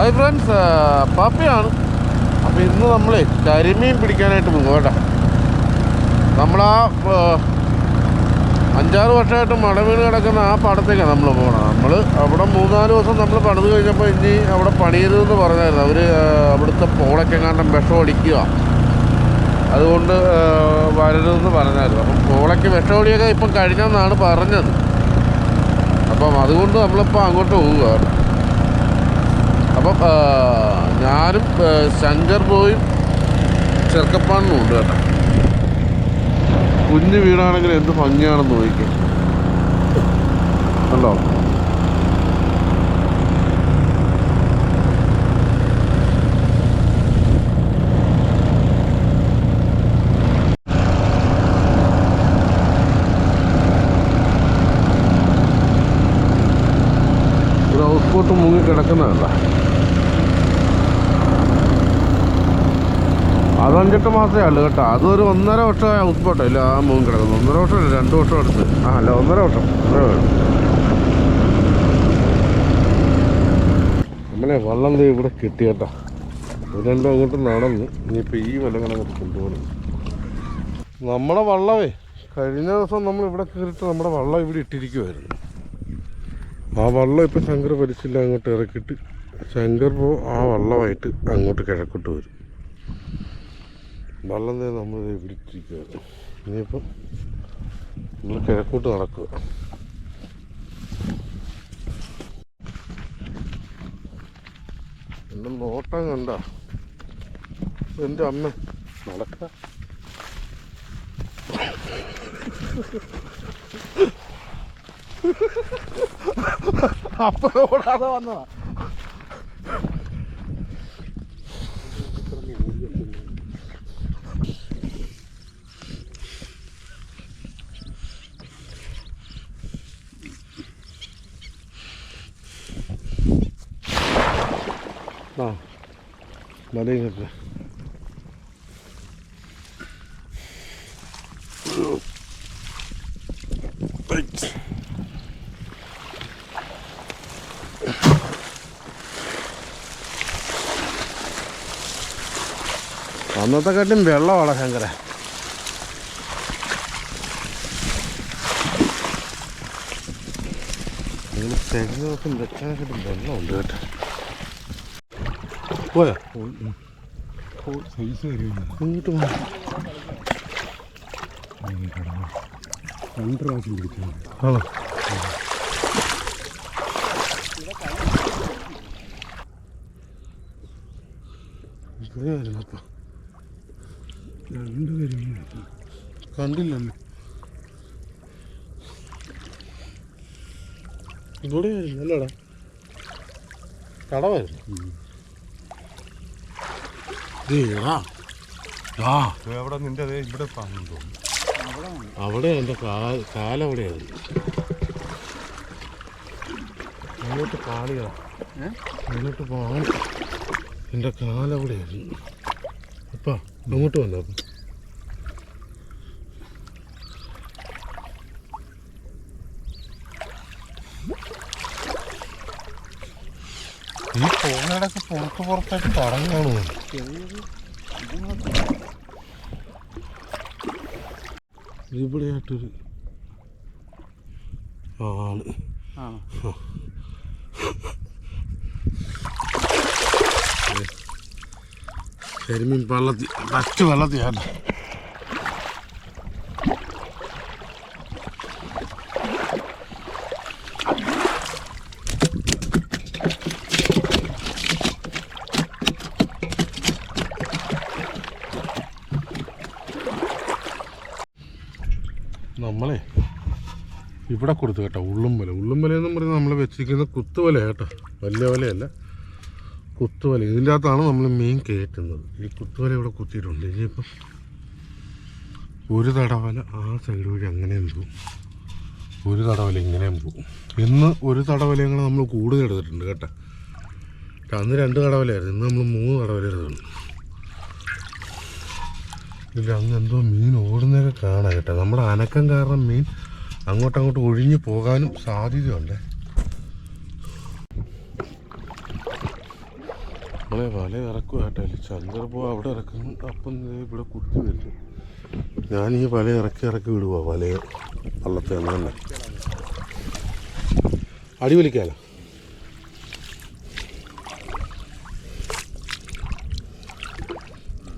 Hi friends പാപ്പയാണ്. അപ്പോൾ ഇന്ന് നമ്മൾ കരിമീൻ പിടിക്കാനായിട്ട് പോകും കേട്ടോ. നമ്മളാ അഞ്ചാറ് വർഷമായിട്ട് മടവീട് കിടക്കുന്ന ആ പടത്തേക്കാണ് നമ്മൾ പോകണം നമ്മൾ അവിടെ മൂന്നാൽ ദിവസം നമ്മൾ പണിത് കഴിഞ്ഞപ്പോൾ ഇനി അവിടെ പണിയരുതെന്ന് പറഞ്ഞായിരുന്നു. അവർ അവിടുത്തെ പോളയ്ക്കെങ്ങാണ്ടും വിഷം അടിക്കുക. അതുകൊണ്ട് വരരുതെന്ന് പറഞ്ഞായിരുന്നു. അപ്പം പോളയ്ക്ക് വിഷം അടിയൊക്കെ ഇപ്പം കഴിഞ്ഞെന്നാണ് പറഞ്ഞത്. അപ്പം അതുകൊണ്ട് നമ്മളിപ്പോൾ അങ്ങോട്ട് പോവുക കേട്ടോ അപ്പം ഞാനും ശങ്കർ ബോയും ചെറുക്കപ്പാണെന്നും ഉണ്ട് കേട്ടോ. കുഞ്ഞു വീടാണെങ്കിൽ എന്ത് ഭംഗിയാണെന്ന് നോക്കി കണ്ടോ? ബോട്ട് മുങ്ങി കിടക്കുന്നതല്ല അത് അഞ്ചെട്ട് മാസമേ ഉള്ളു കേട്ടോ. അതൊരു ഒന്നര വർഷമായ ഹൗസ് ഇല്ല ആ മൂന്ന് കിടക്കുന്നു. ഒന്നര വർഷം രണ്ട് വർഷം അടുത്ത്. ആ അല്ല ഒന്നര വർഷം. നമ്മളെ വള്ളം ഇവിടെ കിട്ടി കേട്ടോ. രണ്ടും അങ്ങോട്ട് നടന്ന് ഇനിയിപ്പോൾ ഈ വല്ലം അങ്ങോട്ട് കൊണ്ടുപോകണം. നമ്മുടെ വള്ളമേ കഴിഞ്ഞ ദിവസം നമ്മൾ ഇവിടെ കയറിയിട്ട് നമ്മുടെ വള്ളം ഇവിടെ ഇട്ടിരിക്കുമായിരുന്നു ആ വള്ളം ഇപ്പം ശങ്കർ വലിച്ചില്ല അങ്ങോട്ട് ഇറക്കിയിട്ട്. ശങ്കർ പോ ആ വള്ളമായിട്ട് അങ്ങോട്ട് കിഴക്കോട്ട് വരും. വള്ളം നമ്മൾ ഇവിടെ ഇട്ടിരിക്കുകയാണ് ഇനിയിപ്പം നമ്മൾ കിഴക്കോട്ട് നടക്കുക. എന്റെ നോട്ടം കണ്ട. എന്റെ അമ്മ നടക്ക. അപ്പൊ ഓടാതെ വന്നതാ ആ കെട്ട അന്നത്തെ കാട്ടും വെള്ളമാണ് ശങ്കര. കഴിഞ്ഞ ദിവസം വെച്ചാലും വെള്ളമുണ്ട് കേട്ടോ. 뭐야? 더 있어야 되는데. 오늘도 아니, 봐라. 안 들어가신 거 있잖아. 어. 이거 해야 되나 봐. 야, 운동해 되나 봐. 안 들렸네. 노래 날라라. 따라와야 돼. 음. അവിടെ നിന്റെ ഇവിടെ അവിടെ എന്റെ കാലവിടെയായിരുന്നു അങ്ങോട്ട് കാളികളാ അങ്ങോട്ട് പോകാൻ എന്റെ കാലവിടെയായിരുന്നു അപ്പാ അങ്ങോട്ട് വന്നോ. പോകുന്നിടക്ക് പുറത്ത് പുറത്തായിട്ട് പടം ഇവിടെയായിട്ടൊരു ആണ്? കരിമീൻ വെള്ളത്തി ഫസ്റ്റ് വെള്ളത്തിയാണ് നമ്മളെ ഇവിടെ കൊടുത്തു കേട്ടോ ഉള്ളുംവല ഉള്ളുംവല എന്ന് പറയുന്നത് നമ്മൾ വെച്ചിരിക്കുന്ന കുത്തുവല കേട്ടോ. വലിയ വലയല്ല. കുത്തുവല ഇതിന്റെ അകത്താണ് നമ്മൾ മീൻ കയറ്റുന്നത്. ഈ കുത്തുവല ഇവിടെ കുത്തിയിട്ടുണ്ട്. ഇനിയിപ്പം ഒരു തടവല ആ സൈഡ് വഴി അങ്ങനെയും പോകും ഒരു തടവല ഇങ്ങനെയും പോകും ഇന്ന് ഒരു തടവലയും നമ്മൾ കൂടുതൽ എടുത്തിട്ടുണ്ട് കേട്ടോ. അന്ന് രണ്ട് തടവലയായിരുന്നു. ഇന്ന് നമ്മൾ മൂന്ന് തടവല എടുത്തിട്ടുണ്ട്. ഇല്ല അന്ന് എന്തോ മീൻ ഓടുന്നതൊക്കെ കാണാം കേട്ടോ. നമ്മുടെ അനക്കം കാരണം മീൻ അങ്ങോട്ടും അങ്ങോട്ടും ഒഴിഞ്ഞു പോകാനും സാധ്യതയുണ്ട്. നമ്മളെ വല ഇറക്കുവാട്ടെ. ചന്ദ്ര പോ അവിടെ ഇറക്കുന്നു. അപ്പം ഇവിടെ കുത്തി വരും. ഞാൻ ഈ വല ഇറക്കി ഇറക്കി വിടുക വലയെ വള്ളത്തെ തന്നെ. അടി വലിക്കാലോ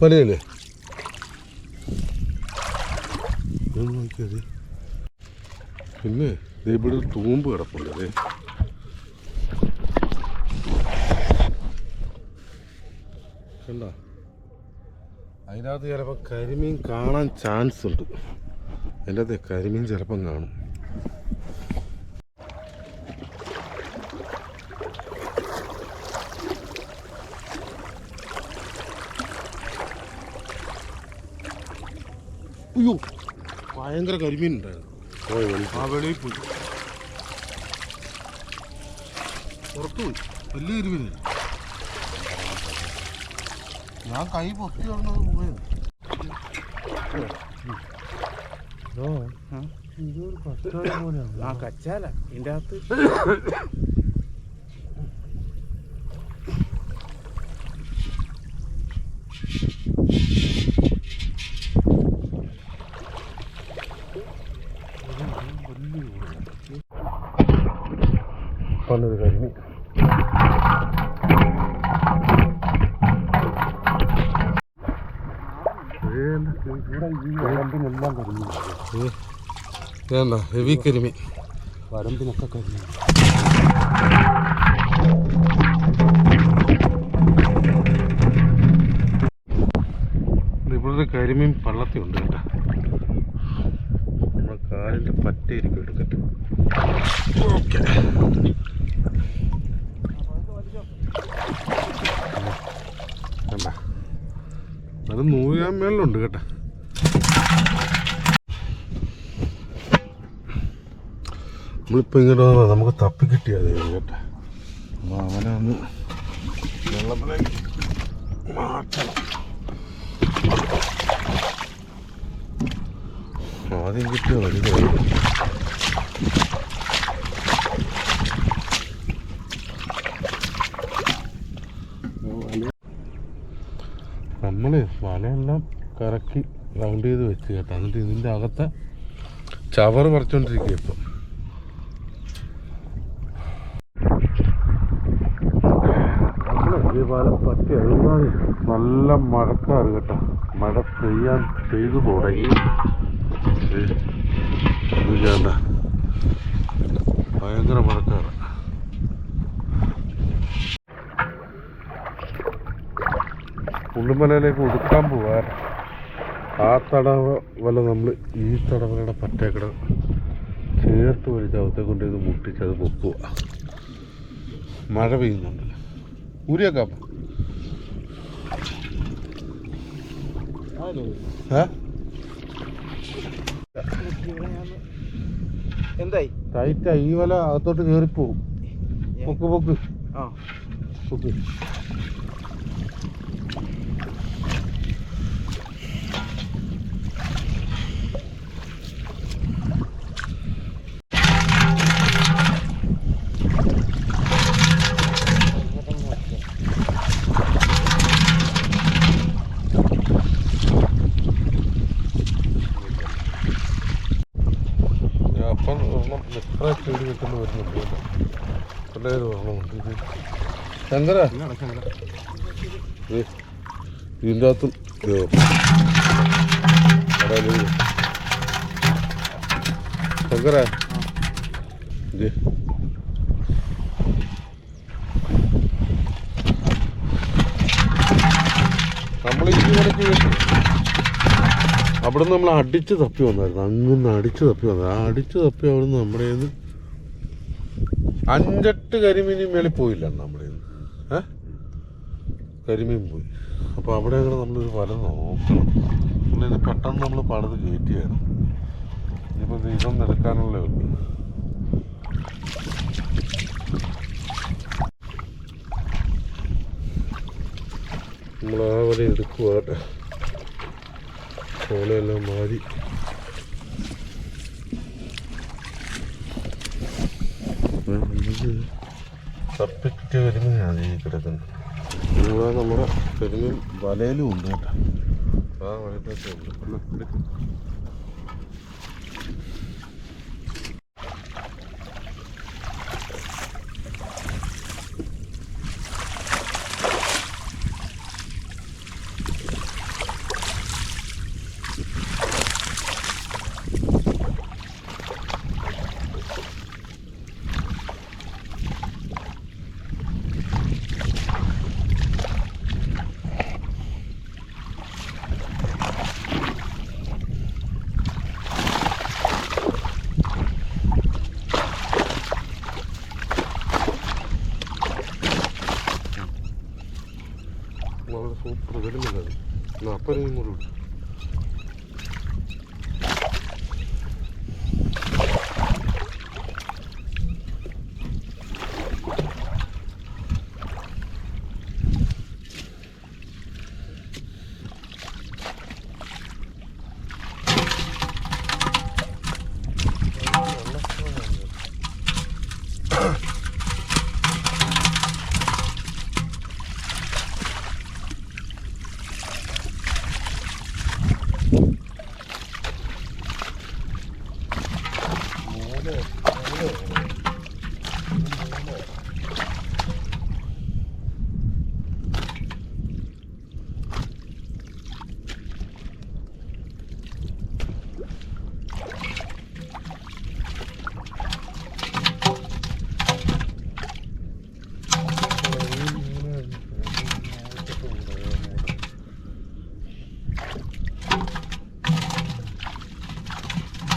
വലയല്ലേ നോക്കിയത് പിന്നെ ഇവിടെ ഒരു തൂമ്പ് കിടപ്പുണ്ട് അതിനകത്ത് ചിലപ്പോൾ കരിമീൻ കാണാൻ ചാൻസ് ഉണ്ട്. അതിന്റെ അകത്ത് കരിമീൻ ചിലപ്പം കാണും. അയ്യോ ഭയങ്കര കരിമീൻ ഉണ്ടായിരുന്നു. ആ വെളിയിൽ പോയി. പുറത്തു പോയി. വലിയ എരിവിന് ഞാൻ കൈ പൊത്തി വന്നത് പോയത് ഇതൊരു കച്ചാല. പോലെയാണ് ആ കച്ചാല. ഇതിന്റെ അകത്ത്. പണ്ടൊരു കരിമീൻ വരമ്പിനെല്ലാം കരിഞ്ഞു വേണ്ട ഹെവി കരിമീൻ. വരമ്പിനൊക്കെ കരിമി ഇവിടെ കരിമീൻ പള്ളത്തി ഉണ്ട് കേട്ടോ. നമ്മുടെ കാലിന്റെ പറ്റയിരിക്കും എടുക്കട്ടെ. ഓക്കെ. കണ്ട അത് നൂയാൻ മേലുണ്ട് കേട്ടോ. നമ്മളിപ്പോൾ ഇങ്ങോട്ട് വന്നാൽ നമുക്ക് തപ്പി കിട്ടിയത് കേട്ടോ. അപ്പോൾ അവനെ ഒന്ന് വെള്ളത്തിലേക്ക് മാറ്റണം. ആദ്യം കിട്ടിയ വലുതായി നമ്മൾ കറക്കി റൗണ്ട് ചെയ്ത് വെച്ച് കേട്ടോ. എന്നിട്ട് ഇതിന്റെ അകത്തെ ചവർ പറിച്ചോണ്ടിരിക്കുക ഇപ്പം. പറ്റി അഴുകാതെ നല്ല മഴക്കാറ് കേട്ടോ. മഴ പെയ്യാൻ പെയ്തു തുടങ്ങി ഭയങ്കര മഴക്കാറ്. പുള്ളിമലയിലേക്ക് ഒതുക്കാൻ പോവാൻ ആ തടവ വല നമ്മൾ ഈ തടവലയുടെ പറ്റേക്കട ചേർത്ത് ഒരു ചവത്തെ കൊണ്ട് ഇത് മുട്ടിച്ച് അത് പൊക്കുക മഴ പെയ്യുന്നുണ്ട്. ഊരിയേക്കാം. എന്തായി? ടൈറ്റാ ഈ വല അകത്തോട്ട് കയറിപ്പോവും പൊക്ക് പൊക്ക്. ആ. പൊക്ക്. അവിടെ നമ്മൾ അടിച്ച് തപ്പി വന്നായിരുന്നു. അങ്ങനെ അടിച്ച് തപ്പി വന്നത്. ആ അടിച്ച് തപ്പി അവിടെ നമ്മുടെ അഞ്ചെട്ട് കരിമീനും മേളിൽ പോയില്ല നമ്മുടെ ഏ? കരിമീൻ പോയി. അപ്പോൾ അവിടെ അങ്ങനെ നമ്മളൊരു വല നോക്കണം. പിന്നെ പെട്ടെന്ന് നമ്മൾ പണിത് കയറ്റിയായിരുന്നു ഇനിയിപ്പോൾ ദീപം എടുക്കാനുള്ളേ ഉള്ളൂ. നമ്മൾ ആ വല മാറി. തപ്പിക്കിട്ട് വരുമ്പോഴാണ് ഈ കിടക്കുന്നത് നമ്മുടെ കരിമീൻ വലയിലും ഉണ്ട് കേട്ടോ. ആ വലയിലൊക്കെ ഉണ്ട് എന്നാ, എടുക്ക്. വളരെ സൂപ്പർ വരുന്നില്ല അപ്പനും കൂടെ ഉണ്ട്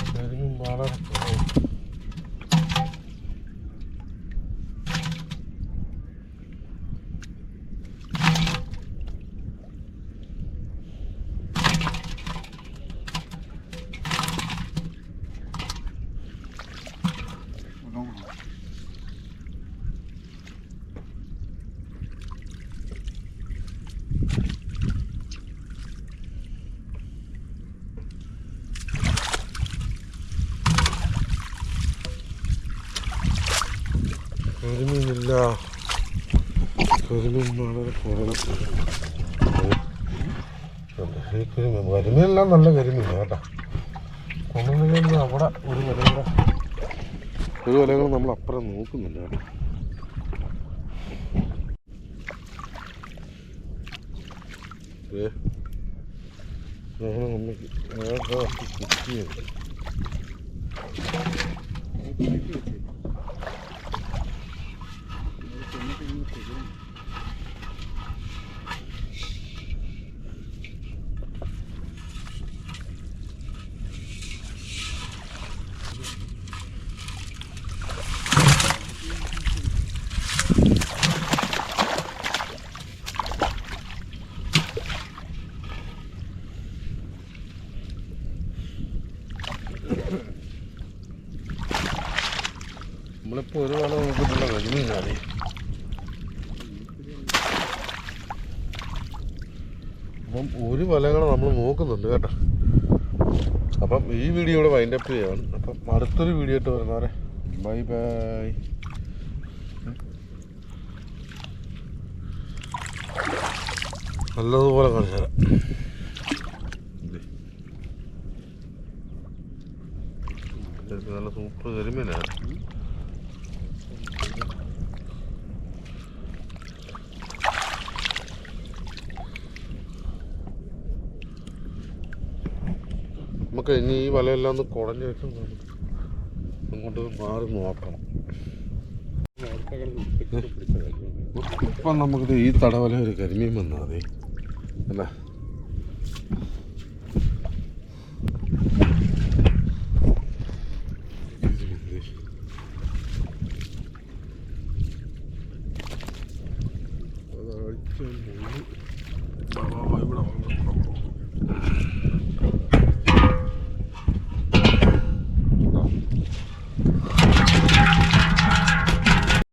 കരിമീൻ വളരെ കുറവ് കരിമീനില്ല കരിമീൻ വളരെ കുറവ് ഈ കരിമീനെല്ലാം നല്ല കരിമീൻ കേട്ടോ. കൊണ്ടുവന്നില്ലെങ്കിൽ അവിടെ ഒരു വില ഒരു വിലകൾ നമ്മൾ അപ്പുറം നോക്കുന്നില്ല കേട്ടോ. ഏ അമ്മയ്ക്ക് കുത്തിയത് നമ്മളിപ്പോൾ ഒരു വല നോക്കിയിട്ടുള്ള കരിമീനാണ് അപ്പം ഒരു വലകൾ നമ്മൾ നോക്കുന്നുണ്ട് കേട്ടോ. അപ്പം ഈ വീഡിയോ ഇവിടെ വൈൻഡപ്പ് ചെയ്യാണ്. അപ്പം അടുത്തൊരു വീഡിയോ ആയിട്ട് വരുന്നവരെ ബൈ ബൈ നല്ലതുപോലെ കാണിച്ചു നല്ല സൂപ്പർ കരിമീനാണ്. നമുക്ക് ഇനി ഈ വലയെല്ലാം ഒന്ന് കുടഞ്ഞു വെച്ചു അങ്ങോട്ട് മാറി നോക്കണം. ഇപ്പം നമുക്കിത് ഈ തടവല ഒരു കരിമീൻ വന്നാൽ മതി. അല്ലേ?